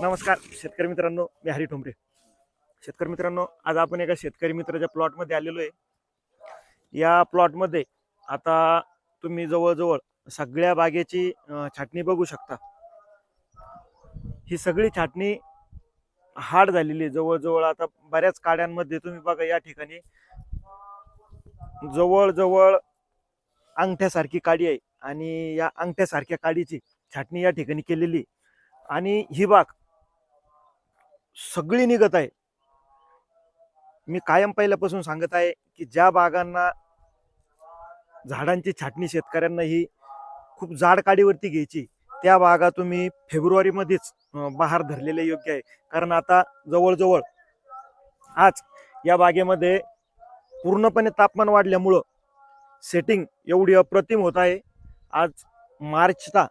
नमस्कार शेतकरी मित्रांनो मी हरी ठोंबरे शेतकरी मित्रांनो आज आपण एका शेतकरी मित्राच्या प्लॉटमध्ये आलेलो आहे. या प्लॉटमध्ये आता तुम्ही जवळजवळ सगळ्या बागेची छाटणी बघू शकता. ही सगळी छाटणी हार्ड झालेली आहे. जवळजवळ आता बऱ्याच काड्यांमध्ये तुम्ही बघा या ठिकाणी जवळजवळ अंगठ्यासारखी काडी आहे आणि या अंगठ्यासारख्या काडीची छाटणी या ठिकाणी केलेली आहे. आणि ही बाग सगळी निघत आहे. मी कायम पहिल्यापासून सांगत आहे की ज्या बागांना झाडांची छाटणी शेतकऱ्यांना ही खूप जाड काडीवरती घ्यायची त्या बागा तुम्ही फेब्रुवारीमध्येच बहार धरलेले योग्य आहे. कारण आता जवळजवळ आज या बागेमध्ये पूर्णपणे तापमान वाढल्यामुळं सेटिंग एवढी अप्रतिम होत आहे. आज मार्चचा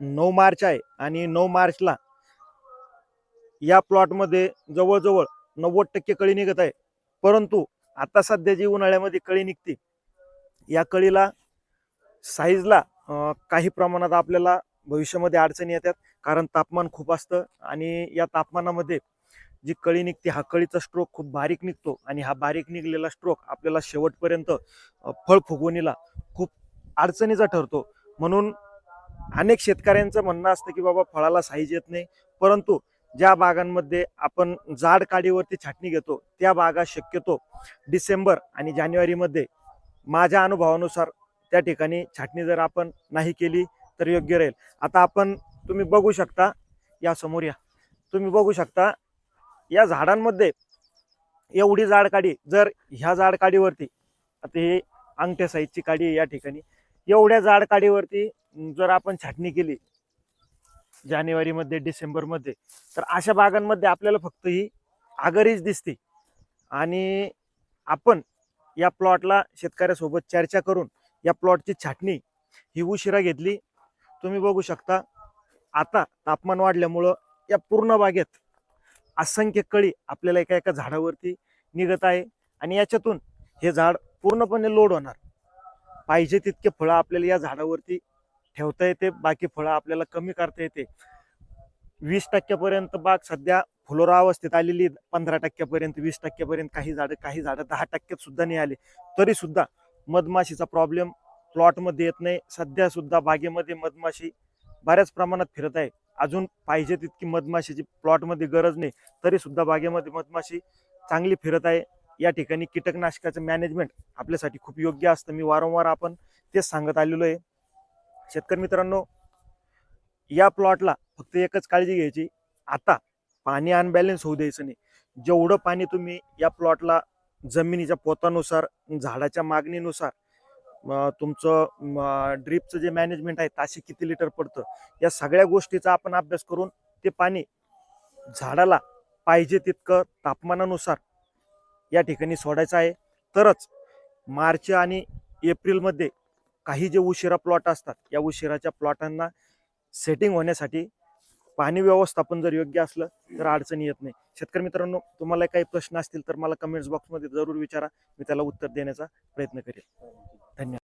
नऊ मार्च आहे आणि नऊ मार्चला या प्लॉटमध्ये जवळजवळ नव्वद टक्के कळी निघत आहे. परंतु आता सध्या जी उन्हाळ्यामध्ये कळी निघते या कळीला साईजला काही प्रमाणात आपल्याला भविष्यामध्ये अडचणी येतात. कारण तापमान खूप असतं आणि या तापमानामध्ये जी कळी निघते हा कळीचा स्ट्रोक खूप बारीक निघतो आणि हा बारीक निघलेला स्ट्रोक आपल्याला शेवटपर्यंत फळ फुगवणीला खूप अडचणीचा ठरतो. म्हणून अनेक शेतकऱ्यांचं म्हणणं असतं की बाबा फळाला साईज येत नाही. परंतु ज्या बागांमध्ये आपण जाड काडीवरती छाटणी घेतो त्या बागा शक्यतो डिसेंबर आणि जानेवारीमध्ये माझ्या अनुभवानुसार त्या ठिकाणी छाटणी जर आपण नाही केली तर योग्य राहील. आता आपण तुम्ही बघू शकता या समोर या. तुम्ही बघू शकता या झाडांमध्ये एवढी जाड काडी जर ह्या जाड काडीवरती आता हे अंगठ्या साईजची काडी या ठिकाणी एवढ्या जाड काडीवरती जर आपण छाटणी केली जानेवारीमध्ये डिसेंबरमध्ये. तर अशा बागांमध्ये आपल्याला फक्त ही आगरीच दिसते. आणि आपण या प्लॉटला शेतकऱ्यासोबत चर्चा करून या प्लॉटची छाटणी ही उशिरा घेतली. तुम्ही बघू शकता आता तापमान वाढल्यामुळं या पूर्ण बागेत असंख्य कळी आपल्याला एका एका झाडावरती निघत आहे. आणि याच्यातून हे झाड पूर्णपणे लोड होणार. पाहिजे तितके फळं आपल्याला या झाडावरती ठेवता येते बाकी फळं आपल्याला कमी करता येते. वीस टक्क्यापर्यंत बाग सध्या फुलोरा अवस्थेत आलेली आहे. पंधरा टक्क्यापर्यंत वीस टक्क्यापर्यंत काही झाडं काही झाडं दहा टक्क्यात सुद्धा नाही आले. तरी सुद्धा मधमाशीचा प्रॉब्लेम प्लॉटमध्ये येत नाही. सध्या सुद्धा बागेमध्ये मधमाशी बऱ्याच प्रमाणात फिरत आहे. अजून पाहिजे तितकी मधमाशीची प्लॉटमध्ये गरज नाही. तरी सुद्धा बागेमध्ये मधमाशी चांगली फिरत आहे. या ठिकाणी कीटकनाशकाचं मॅनेजमेंट आपल्यासाठी खूप योग्य असतं. मी वारंवार आपण तेच सांगत आलेलो आहे. शेतकरी मित्रांनो या प्लॉटला फक्त एकच काळजी घ्यायची. आता पाणी अनबॅलेन्स होऊ द्यायचं नाही. जेवढं पाणी तुम्ही या प्लॉटला जमिनीच्या पोतानुसार झाडाच्या मागणीनुसार तुमचं ड्रीपचं जे मॅनेजमेंट आहे ताशी किती लिटर पडतं या सगळ्या गोष्टीचा आपण अभ्यास करून ते पाणी झाडाला पाहिजे तितकं तापमानानुसार या ठिकाणी सोडायचं आहे. तरच मार्च आणि एप्रिलमध्ये काही जे उशिरा प्लॉट असतात या उशिराच्या प्लॉटांना सेटिंग होण्यासाठी पाणी व्यवस्थापन जर योग्य असलं तर अडचणी येत नाही. शेतकरी मित्रांनो तुम्हाला काही प्रश्न असतील तर मला कमेंट्स बॉक्समध्ये जरूर विचारा. मी त्याला उत्तर देण्याचा प्रयत्न करेन. धन्यवाद.